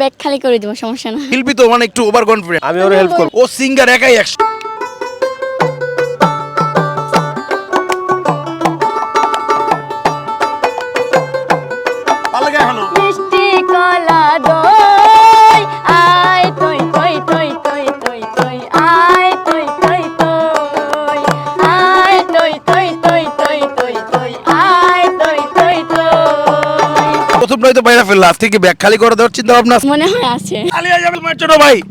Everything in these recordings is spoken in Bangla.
ব্যাগ খালি করে দিব সমস্যা না। শিল্পী তো মানে একটু ওভার কনফিডেন্ট আমি ওর হেল্প করব। ও সিঙ্গার একাই একশো থেকে ব্যাগ খালি করে দেওয়ার চিন্তা ভাবনা আছে? মনে হয় আছে। আলিয়া যাবে মার ছোট ভাই।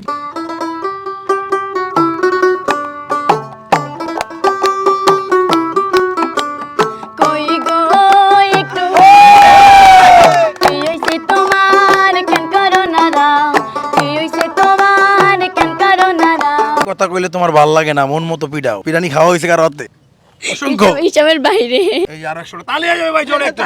তোমার তোমার কথা কইলে তোমার ভালো লাগে না মন মতো পিটাও পিটানি খাওয়া হয়েছে কার হাতে? অসংখ্য। হিসাব- হিসাবের বাইরে। এই আর একশো তালিয়া যাবে ভাই জোরে একটা।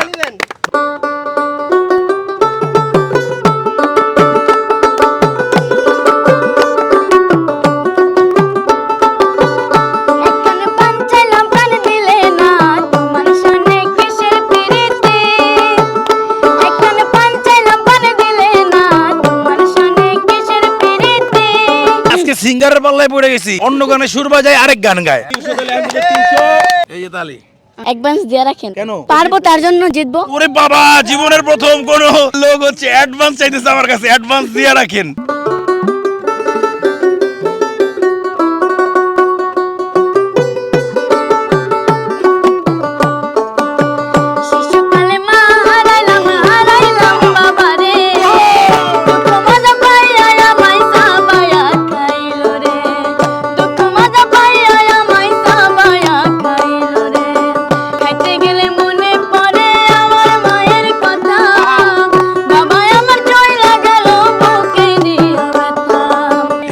সিঙ্গারের পাল্লায় পড়ে গেছি। অন্য গানে সুর বাজায় আরেক গান গায়। এই যে তালি। অ্যাডভান্স দিয়ে রাখেন। কেন? পারব তার জন্য জিতবো। ওরে বাবা জীবনের প্রথম কোন লোক হচ্ছে অ্যাডভান্স চাইতেছে আমার কাছে। অ্যাডভান্স দিয়ে রাখেন।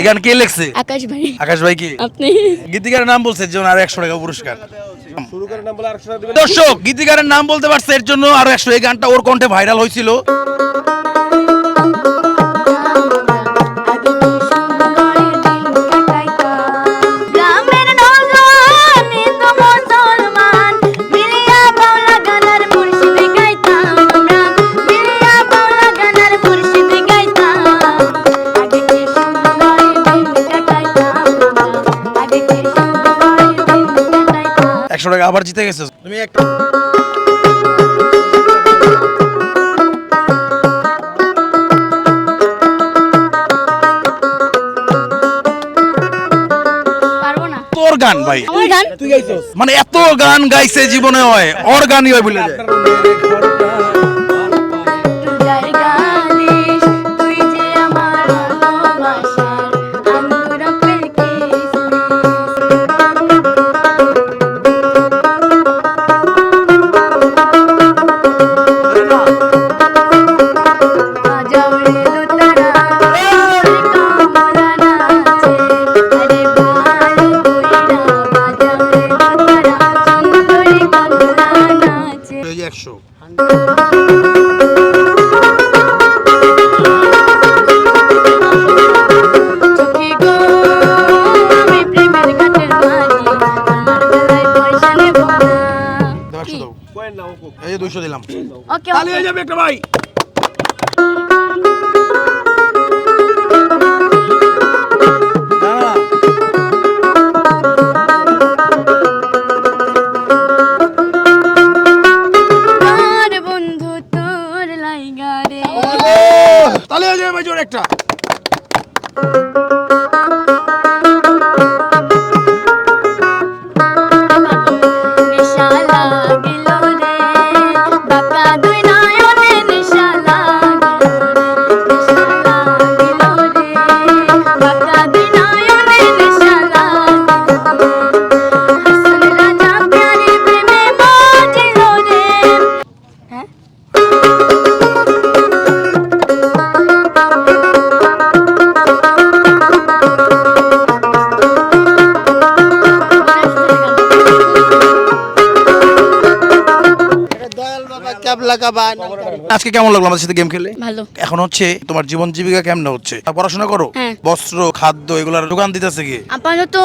গান কে লেখছে? আকাশ ভাই। আকাশ ভাই কি? আপনি। গীতিকারের নাম বলছে যেমন আর একশো টাকা পুরস্কার। শুরু নাম বলে আরেকশো টাকা দিবেন। দর্শক গীতিকারের নাম বলতে পারছে এর জন্য আর একশো এই গানটা ওর কণ্ঠে ভাইরাল হয়েছিল। আবার জিতে গেছো। তুমি একটা তোর গান ভাই। তুই গাইছস? মানে এত গান গাইছে জীবনে হয় ওর গানই হয় বলে ওকো। এই যে দুইশো দিলাম। ওকে তালি হয়ে যাবে একটা ভাই। একটা। আজকে কেমন লাগল আমাদের সাথে গেম খেলে ভালো। এখন হচ্ছে তোমার জীবন জীবিকা কেমন হচ্ছে? পড়াশোনা করো? হ্যাঁ। বস্ত্র খাদ্য এগুলার দোকান দিতেছে কি? আপাতত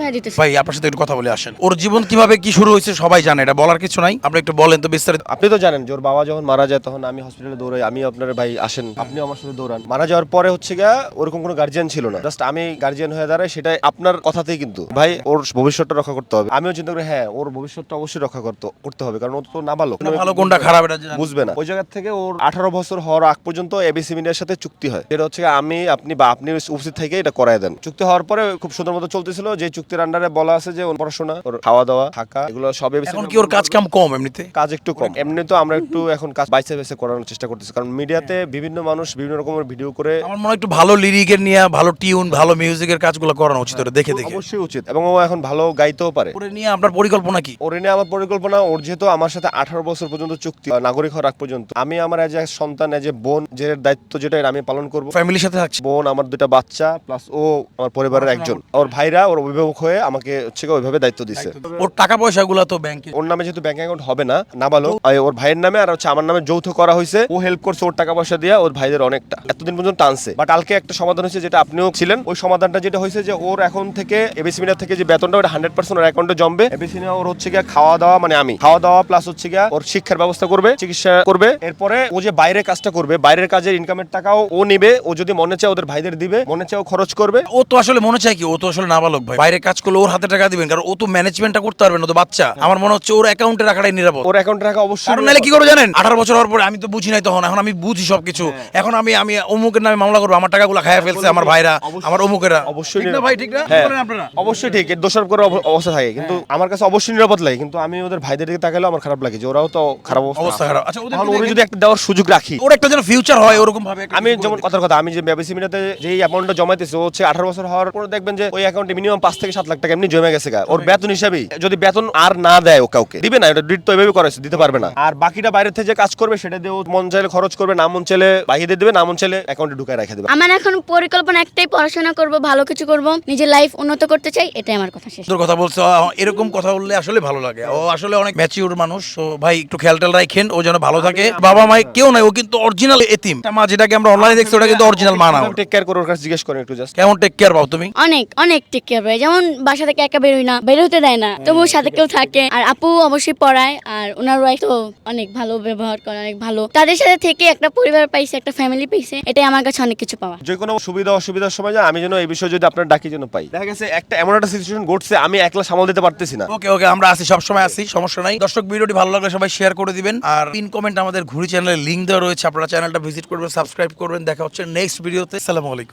ভাই দিতেছে। ভাই আপনার সাথে একটু কথা বলে আসেন। ওর জীবন কীভাবে কি শুরু হয়েছে সবাই জানে এটা বলার কিছু নাই। আপনি একটু বলেন তো বিস্তারিত। আপনি তো জানেন যে ওর বাবা যখন মারা যায় তখন আমি হসপিটালে দৌড়াই আমি আপনার ভাই আসেন আপনি আমার সাথে দৌড়ান। মারা যাওয়ার পরে হচ্ছে গিয়া ওরকম কোনো গার্জিয়ান ছিল না। জাস্ট আমি গার্জিয়ান হয়ে দাঁড়াই সেটা আপনার কথাতেই কিন্তু। ভাই ওর ভবিষ্যৎটা রক্ষা করতে হবে। আমিও চিন্তা করি হ্যাঁ ওর ভবিষ্যৎটা অবশ্যই রক্ষা করতে করতে হবে কারণ ও তো না ভালো ভালো কোনটা খারাপ বুঝবে না। ওই জায়গা থেকে ওর আঠারো বছর হওয়ার আগ পর্যন্ত এবিসি মিডিয়ার সাথে চুক্তি হয়। যেটা হচ্ছে আমি আপনি বা আপনি উপস্থিত থেকে এটা করায় দেন। চুক্তি হওয়ার পরে খুব সুন্দর মতো চলতেছিল যে চুক্তির আন্ডারে বলা আছে যে ওর পড়াশোনা ওর খাওয়া দাওয়া থাকা এগুলো সব এখন কি ওর কাজ কাম কম এমনিতে? কাজ একটু কম। এমনি তো আমরা একটু এখন কাজ বাইসে বাইসে করানোর চেষ্টা করতেছি কারণ মিডিয়াতে বিভিন্ন মানুষ বিভিন্ন রকমের ভিডিও করে আমার মনে হয় একটু ভালো লিরিকের নিয়ে ভালো টিউন ভালো মিউজিকের কাজগুলো করানো উচিত ওরা দেখে দেখে। অবশ্যই উচিত এবং ও এখন ভালো গাইতেও পারে। ওরে নিয়ে আপনার পরিকল্পনা কি? ওর নিয়ে আমার পরিকল্পনা ওর যেহেতু আমার সাথে আঠারো বছর পর্যন্ত চুক্তি নাগরিক হওয়ার আগ পর্যন্ত আমি আমার এজ এ সন্তান এজ এ বোন যে দায়িত্ব যেটা আমি পালন করব ফ্যামিলির সাথে থাকছি। বোন আমার দুটা বাচ্চা প্লাস ও আমার পরিবারের একজন। ওর ভাইরা ওর অভিভাবক হয়ে আমাকে হচ্ছে ওইভাবে দায়িত্ব দিছে। ওর টাকা পয়সাগুলো তো ব্যাংকে ওর নামে যেহেতু ব্যাংক অ্যাকাউন্ট হবে না নাবালক ওর ভাইয়ের নামে আর হচ্ছে আমার নামে যৌথ করা হয়েছে ও হেল্প করছে ওর টাকা পয়সা দিয়ে ওর ভাইদের অনেকটা। এতদিন পর্যন্ত টানছে। বাট কালকে একটা সমাধান হয়েছে যেটা আপনিও ছিলেন। ওই সমাধানটা যেটা হয়েছে যে ওর এখন থেকে এবিসি মিডিয়া থেকে যে বেতনটা ওটা হান্ড্রেড পার্সেন্ট ওর অ্যাকাউন্টে জমবে। এবিসি ওর হচ্ছে গিয়ে খাওয়া দাওয়া মানে আমি। খাওয়া দাওয়া প্লাস হচ্ছে গিয়া ওর শিক্ষার ব্যবস্থা করবে। চিকিৎসা করবে। এরপরে ও যে বাইরে কাজটা করবে বাইরের কাজের ইনকামের টাকাও ও নিবে ও যদি মনে চায় ওদের ভাইদের দিবে মনে চায় ও খরচ করবে। ও তো আসলে মনে চায় কি ও তো আসলে নাবালক ভাই। বাইরে কাজ করলে ওর হাতে টাকা দিবেন কারণ ও তো ম্যানেজমেন্টটা করতে পারবে না তো বাচ্চা। আমার মনে হচ্ছে ওর অ্যাকাউন্টে রাখাটাই নিরাপদ। ওর অ্যাকাউন্টে রাখা অবশ্যই কারণ নাহলে কি করে জানেন? আঠারো বছর হওয়ার পরে আমি তো বুঝি নাই তখন এখন আমি বুঝি সবকিছু। এখন আমি আমি অমুকের নামে মামলা করব আমার টাকাগুলো খাইয়া ফেলছে আমার ভাইরা আমার অমুকেরা। অবশ্যই ঠিক না ভাই ঠিক না? হ্যাঁ। আপনারা? অবশ্যই ঠিক এর দোষারোপ করার অবস্থা থাকে কিন্তু আমার কাছে অবশ্যই নিরাপদ লাগে কিন্তু আমি ওদের ভাইদের দিকে তাকালেও আমার খারাপ লাগে যে ওরাও তো খারাপ অবস্থা। অবস্থা খারাপ। আচ্ছা ওদের এখন ওরা যদি একটা দেওয়ার সুযোগ রাখি। ওর একটা যেন ফিউচার হয় ওরকম ভাবে একটা আমি যেমন কথার কথা আমি যে ব্যবসা মিনাতে যে অ্যামাউন্টটা জমাইতেছি ও হচ্ছে আঠারো বছর হওয়ার পরে দেখবেন যে ওই অ্যাকাউন্টে মিনিমাম পাঁচ থেকে সাত লাখ টাকা এমনি জমে গেছে গা। ওর বেতন হিসাবেই। যদি বেতন আর না দেয় ও কাউকে দিবে না এটা ডিট তো এভাবে করেছে দিতে পারবে না। আর বাকিটা বাইরে থেকে যে কাজ করবে সেটা দিয়ে ও মন চাইলে খরচ করবে না মন চাইলে দিয়ে দেবে না মন চাইলে অ্যাকাউন্টে ঢুকায় রেখে দেবে। আমার এখন পরিকল্পনা একটাই পড়াশোনা করব ভালো কিছু করব নিজের লাইফ উন্নত করতে চাই এটাই আমার কথা শেষ। সুন্দর কথা বলছো এরকম কথা বললে আসলে ভালো লাগে। ও আসলে অনেক ম্যাচিউর মানুষ তো ভাই একটু খেয়াল টেয়াল রাখেন। ও যেন ভালো থাকে। বাবা মাই কেউ নাই ও কিন্তু অরিজিনাল এতিম একটা মা যেটাকে আমরা অনলাইনে দেখছি ওটা কিন্তু অরিজিনাল মা না। টেক কেয়ার করে ওর কাছে জিজ্ঞেস করেন একটু জাস্ট কেমন টেক কেয়ার পাও তুমি? অনেক অনেক টেক কেয়ার করে যেমন বাসা থেকে একা বেরোই না বের হতে দেয় না। তবু সাথে কেউ থাকে। আর আপু অবশ্যই পড়ায় আর ওনার ওয়াইফ তো অনেক ভালো ব্যবহার করে অনেক ভালো। তাদের সাথে থেকে একটা পরিবার পাইছে একটা ফ্যামিলি পাইছে এটাই আমার কাছে অনেক কিছু পাওয়া। যে কোনো সুবিধা অসুবিধার সময় যায় আমি যেন এই বিষয়ে যদি আপনার ডাকি যেন পাই। দেখা গেছে একটা এমন একটা সিচুয়েশন ঘটছে আমি একলা সামাল দিতে পারতেছি না। ওকে ওকে আমরা আসি সবসময় আসি সমস্যা নাই। দর্শক ভিডিওটি ভালো লাগলে সবাই শেয়ার করে দিবেন। আর পিন কমেন্ট আমাদের ঘুরি চ্যানেলের লিঙ্ক দেওয়া রয়েছে। আপনারা চ্যানেলটা ভিজিট করবেন সাবস্ক্রাইব করবেন। দেখা হচ্ছে নেক্সট ভিডিওতে সালামু আলাইকুম।